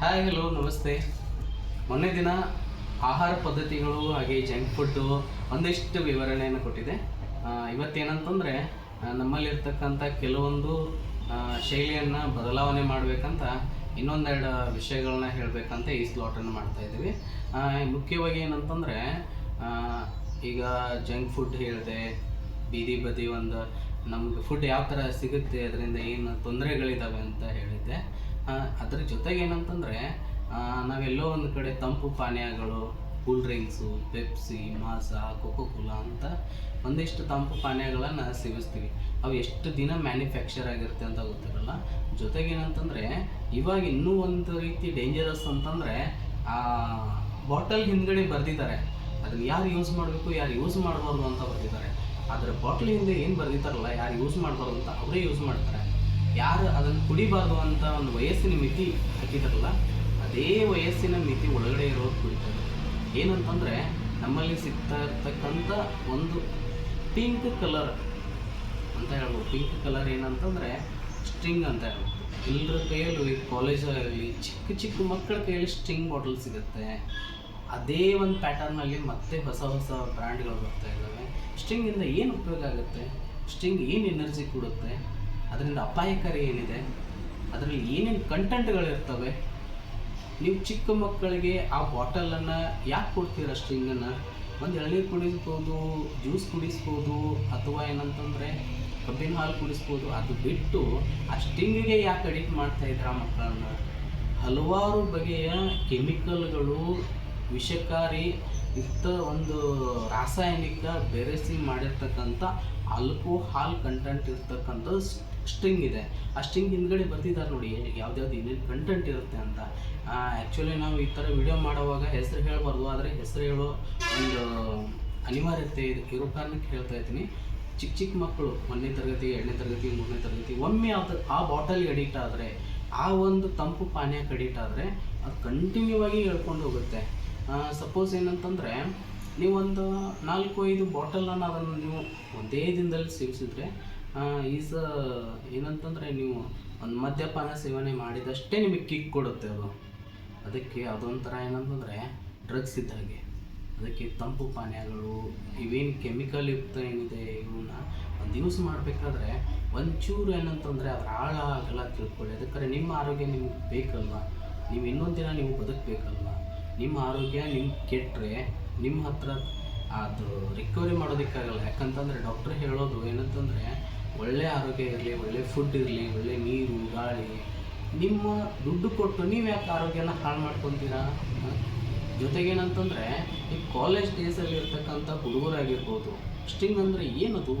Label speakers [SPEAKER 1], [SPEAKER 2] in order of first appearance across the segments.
[SPEAKER 1] Hi hello ನಮಸ್ತೆ. ಮೊನ್ನೆ ದಿನ ಆಹಾರ ಪದ್ಧತಿಗಳು ಹಾಗೆ ಜಂಕ್ ಫುಡ್ಡು ಒಂದಿಷ್ಟು ವಿವರಣೆಯನ್ನು ಕೊಟ್ಟಿದೆ. ಇವತ್ತೇನಂತಂದರೆ ನಮ್ಮಲ್ಲಿರ್ತಕ್ಕಂಥ ಕೆಲವೊಂದು ಶೈಲಿಯನ್ನು ಬದಲಾವಣೆ ಮಾಡಬೇಕಂತ ಇನ್ನೊಂದೆರಡು ವಿಷಯಗಳನ್ನ ಹೇಳಬೇಕಂತ ಈ ಸ್ಲಾಟನ್ನು ಮಾಡ್ತಾ ಇದ್ದೀವಿ. ಮುಖ್ಯವಾಗಿ ಏನಂತಂದರೆ ಈಗ ಜಂಕ್ ಫುಡ್ ಹೇಳಿದೆ, ಬೀದಿ ಬದಿ ಒಂದು, ನಮ್ಗೆ ಫುಡ್ ಯಾವ ಥರ ಸಿಗುತ್ತೆ, ಅದರಿಂದ ಏನು ತೊಂದರೆಗಳಿದ್ದಾವೆ ಅಂತ ಹೇಳಿದ್ದೆ. ಅದ್ರ ಜೊತೆಗೆ ಏನಂತಂದರೆ ನಾವೆಲ್ಲೋ ಒಂದು ಕಡೆ ತಂಪು ಪಾನೀಯಗಳು, cool drinks, Pepsi, Maaza Coca Cola ಅಂತ ಒಂದಿಷ್ಟು ತಂಪು ಪಾನೀಯಗಳನ್ನು ಸೇವಿಸ್ತೀವಿ. ಅವು ಎಷ್ಟು ದಿನ ಮ್ಯಾನುಫ್ಯಾಕ್ಚರ್ ಆಗಿರುತ್ತೆ ಅಂತ ಗೊತ್ತಿರಲ್ಲ. ಜೊತೆಗೆ ಏನಂತಂದರೆ, ಇವಾಗ ಇನ್ನೂ ಒಂದು ರೀತಿ ಡೇಂಜರಸ್ ಅಂತಂದರೆ ಬಾಟಲ್ ಹಿಂದ್ಗಡೆ ಬರೆದಿದ್ದಾರೆ. ಅದನ್ನ ಯಾರು ಯೂಸ್ ಮಾಡಬೇಕು, ಯಾರು ಯೂಸ್ ಮಾಡಬಾರ್ದು ಅಂತ ಬರೆದಿದ್ದಾರೆ. ಅದರ ಬಾಟ್ಲ್ ಹಿಂದೆ ಏನು ಬರೆದಿದ್ದಾರಲ್ಲ, ಯಾರು ಯೂಸ್ ಮಾಡಬಾರ್ದು ಅಂತ ಅವರೇ ಯೂಸ್ ಮಾಡ್ತಾರೆ. ಯಾರು ಅದನ್ನು ಕುಡಿಬಾರ್ದು ಅಂತ ಒಂದು ವಯಸ್ಸಿನ ಮಿತಿ ಹಾಕಿದ್ರಲ್ಲ ಅದೇ ವಯಸ್ಸಿನ ಮಿತಿ ಒಳಗಡೆ ಇರೋದು ಕುಡಿತಾರೆ. ಏನಂತಂದರೆ, ನಮ್ಮಲ್ಲಿ ಸಿಗ್ತಾ ಇರ್ತಕ್ಕಂಥ ಒಂದು ಪಿಂಕ್ ಕಲರ್ ಅಂತ ಹೇಳ್ಬೋದು. ಪಿಂಕ್ ಕಲರ್ ಏನಂತಂದರೆ ಸ್ಟ್ರಿಂಗ್ ಅಂತ ಹೇಳ್ಬೋದು. ಎಲ್ಲರ ಕೈಯಲ್ಲೂ ಕಾಲೇಜಲ್ಲಿ ಚಿಕ್ಕ ಚಿಕ್ಕ ಮಕ್ಕಳ ಕೈಯಲ್ಲಿ ಸ್ಟ್ರಿಂಗ್ ಬಾಟಲ್ ಸಿಗುತ್ತೆ. ಅದೇ ಒಂದು ಪ್ಯಾಟರ್ನಲ್ಲಿ ಮತ್ತೆ ಹೊಸ ಹೊಸ ಬ್ರ್ಯಾಂಡ್ಗಳು ಬರ್ತಾ ಇದ್ದಾವೆ ಸ್ಟ್ರಿಂಗಿಂದ ಏನು ಉಪಯೋಗ ಆಗುತ್ತೆ? ಸ್ಟ್ರಿಂಗ್ ಏನು ಎನರ್ಜಿ ಕೊಡುತ್ತೆ? ಅದರಿಂದ ಅಪಾಯಕಾರಿ ಏನಿದೆ? ಅದರಲ್ಲಿ ಏನೇನು ಕಂಟೆಂಟ್ಗಳಿರ್ತವೆ ನೀವು ಚಿಕ್ಕ ಮಕ್ಕಳಿಗೆ ಆ ಬಾಟಲನ್ನು ಯಾಕೆ ಕೊಡ್ತೀರ ಸ್ಟ್ರಿಂಗನ್ನು ಒಂದು ಎಳನೀರು ಕುಡಿಸ್ಬೋದು ಜ್ಯೂಸ್ ಕುಡಿಸ್ಬೋದು, ಅಥವಾ ಏನಂತಂದರೆ ಕಬ್ಬಿನ ಹಾಲು ಕುಡಿಸ್ಬೋದು, ಅದು ಬಿಟ್ಟು ಆ ಸ್ಟಿಂಗಿಗೆ ಯಾಕೆ ಅಡಿಕ್ಟ್ ಮಾಡ್ತಾ ಆ ಮಕ್ಕಳನ್ನ? ಹಲವಾರು ಬಗೆಯ ಕೆಮಿಕಲ್ಗಳು ವಿಷಕಾರಿ ಇಂಥ ಒಂದು ರಾಸಾಯನಿಕ ಬೆರೆಸಿ ಮಾಡಿರ್ತಕ್ಕಂಥ ಆಲ್ಕೋಹಾಲ್ ಕಂಟೆಂಟ್ ಇರ್ತಕ್ಕಂಥ ಸ್ಟ್ರಿಂಗ್ ಇದೆ. ಆ ಸ್ಟ್ರಿಂಗ್ ಹಿಂದ್ಗಡೆ ಬರ್ತಿದ್ದಾರೆ ನೋಡಿ ಯಾವ್ದ್ಯಾವ್ದು ಏನೇನು ಕಂಟೆಂಟ್ ಇರುತ್ತೆ ಅಂತ. ಆ್ಯಕ್ಚುಲಿ ನಾವು ಈ ಥರ ವಿಡಿಯೋ ಮಾಡುವಾಗ ಹೆಸರು ಹೇಳಬಾರ್ದು, ಆದರೆ ಹೆಸರು ಹೇಳೋ ಒಂದು ಅನಿವಾರ್ಯತೆ ಇದೆ ಇರೋ ಕಾರಣಕ್ಕೆ ಹೇಳ್ತಾ ಇದ್ದೀನಿ. ಚಿಕ್ಕ ಚಿಕ್ಕ ಮಕ್ಕಳು, ಒಂದನೇ ತರಗತಿ, ಎರಡನೇ ತರಗತಿ, ಮೂರನೇ ತರಗತಿ, ಒಮ್ಮೆ ಅದು ಆ ಬಾಟಲ್ಗೆ ಅಡಿಕ್ಟ್ ಆದರೆ, ಆ ಒಂದು ತಂಪು ಪಾನೀಯಕ್ಕೆ ಅಡಿಕ್ಟ್ ಆದರೆ, ಅದು ಕಂಟಿನ್ಯೂ ಆಗಿ ಹೇಳ್ಕೊಂಡು ಹೋಗುತ್ತೆ. ಸಪೋಸ್ ಏನಂತಂದರೆ ನೀವೊಂದು ನಾಲ್ಕು ಐದು ಬಾಟಲನ್ನು ಅದನ್ನು ನೀವು ಒಂದೇ ದಿನದಲ್ಲಿ ಸೇವಿಸಿದ್ರೆ ಈಸ್ ಏನಂತಂದರೆ ನೀವು ಒಂದು ಮದ್ಯಪಾನ ಸೇವನೆ ಮಾಡಿದಷ್ಟೇ ನಿಮಗೆ ಕಿಕ್ ಕೊಡುತ್ತೆ ಅದು. ಅದಕ್ಕೆ ಅದೊಂಥರ ಏನಂತಂದರೆ ಡ್ರಗ್ಸ್ ಇದ್ದ ಹಾಗೆ. ಅದಕ್ಕೆ ತಂಪು ಪಾನೀಯಗಳು, ಇವೇನು ಕೆಮಿಕಲ್ ಯುಕ್ತ ಏನಿದೆ ಇವನ್ನ ಒಂದು ಯೂಸ್ ಮಾಡಬೇಕಾದ್ರೆ ಒಂಚೂರು ಏನಂತಂದರೆ ಅದ್ರ ಆಳ ಆಗಲ್ಲ ತಿಳ್ಕೊಳ್ಳಿ. ಅದಕ್ಕೆ ನಿಮ್ಮ ಆರೋಗ್ಯ ನಿಮ್ಗೆ ಬೇಕಲ್ವಾ? ನೀವು ಇನ್ನೊಂದು ದಿನ ನೀವು ಬದುಕಬೇಕಲ್ವ? ನಿಮ್ಮ ಆರೋಗ್ಯ ನಿಮ್ಗೆ ಕೆಟ್ಟರೆ ನಿಮ್ಮ ಹತ್ರ ಅದು ರಿಕವರಿ ಮಾಡೋದಕ್ಕಾಗಲ್ಲ. ಯಾಕಂತಂದರೆ ಡಾಕ್ಟ್ರ್ ಹೇಳೋದು ಏನಂತಂದರೆ ಒಳ್ಳೆಯ ಆರೋಗ್ಯ ಇರಲಿ, ಒಳ್ಳೆ ಫುಡ್ ಇರಲಿ, ಒಳ್ಳೆ ನೀರು, ಗಾಳಿ, ನಿಮ್ಮ ದುಡ್ಡು ಕೊಟ್ಟು ನೀವು ಯಾಕೆ ಆರೋಗ್ಯನ ಹಾಳು ಮಾಡ್ಕೊತೀರಾ? ಜೊತೆಗೇನಂತಂದರೆ, ಈ ಕಾಲೇಜ್ ಡೇಸಲ್ಲಿ ಇರ್ತಕ್ಕಂಥ ಹುಡುಗರಾಗಿರ್ಬೋದು ಸ್ಟಿಂಗ್ ಅಂದರೆ ಏನದು?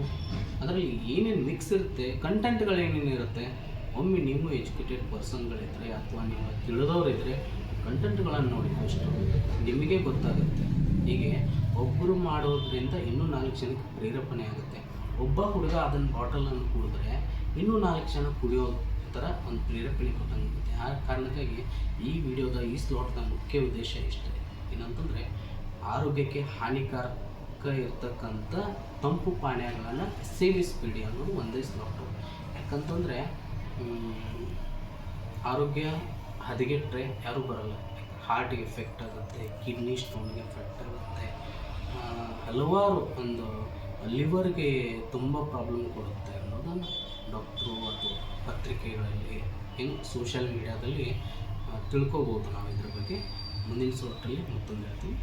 [SPEAKER 1] ಅದರಲ್ಲಿ ಏನೇನು ಮಿಕ್ಸ್ ಇರುತ್ತೆ ಕಂಟೆಂಟ್ಗಳು ಏನೇನು ಇರುತ್ತೆ? ಒಮ್ಮೆ ನೀವು ಎಜುಕೇಟೆಡ್ ಪರ್ಸನ್ಗಳಿದ್ದರೆ ಅಥವಾ ನೀವು ತಿಳಿದವರಿದ್ದರೆ ಕಂಟೆಂಟ್ಗಳನ್ನು ನೋಡಿ ಫಸ್ಟು ನಿಮಗೆ ಗೊತ್ತಾಗುತ್ತೆ. ಹೀಗೆ ಒಬ್ಬರು ಮಾಡೋದ್ರಿಂದ ಇನ್ನೂ ನಾಲ್ಕು ಜನಕ್ಕೆ ಪ್ರೇರೇಪಣೆ ಆಗುತ್ತೆ. ಒಬ್ಬ ಹುಡುಗ ಅದನ್ನು ಬಾಟಲನ್ನು ಕುಡಿದ್ರೆ ಇನ್ನೂ ನಾಲ್ಕು ಜನ ಕುಡಿಯೋ ಥರ ಒಂದು ಪ್ರೇರೇಪಣೆ ಕೊಟ್ಟಂಗುತ್ತೆ ಆ ಕಾರಣಕ್ಕಾಗಿ ಈ ವಿಡಿಯೋದ ಈ ಸ್ಲಾಟ್ನ ಮುಖ್ಯ ಉದ್ದೇಶ ಇಷ್ಟೇ. ಏನಂತಂದರೆ ಆರೋಗ್ಯಕ್ಕೆ ಹಾನಿಕಾರಕ ಇರ್ತಕ್ಕಂಥ ತಂಪು ಪಾನೀಯಗಳನ್ನು ಸೇವಿಸಬೇಡಿ ಅನ್ನೋದು ಒಂದೇ ಸ್ಲಾಟು. ಯಾಕಂತಂದರೆ ಆರೋಗ್ಯ ಹದಗೆಟ್ಟರೆ ಯಾರೂ ಬರಲ್ಲ. ಹಾರ್ಟಿಗೆ ಎಫೆಕ್ಟ್ ಆಗುತ್ತೆ ಕಿಡ್ನಿ ಸ್ಟೋನ್ಗೆ ಎಫೆಕ್ಟ್ ಆಗುತ್ತೆ. ಹಲವಾರು ಒಂದು ಲಿವರ್ಗೆ ತುಂಬ ಪ್ರಾಬ್ಲಮ್ ಕೊಡುತ್ತೆ ಅನ್ನೋದನ್ನು ಡಾಕ್ಟ್ರು ಅದು ಪತ್ರಿಕೆಗಳಲ್ಲಿ ಹೆಂಗೆ ಸೋಷಿಯಲ್ ಮೀಡ್ಯಾದಲ್ಲಿ ತಿಳ್ಕೊಬೋದು ನಾವು ಇದ್ರ ಬಗ್ಗೆ. ಮುಂದಿನ ಸೋಟಲ್ಲಿ ಮತ್ತೊಂದು ಹೇಳ್ತೀನಿ.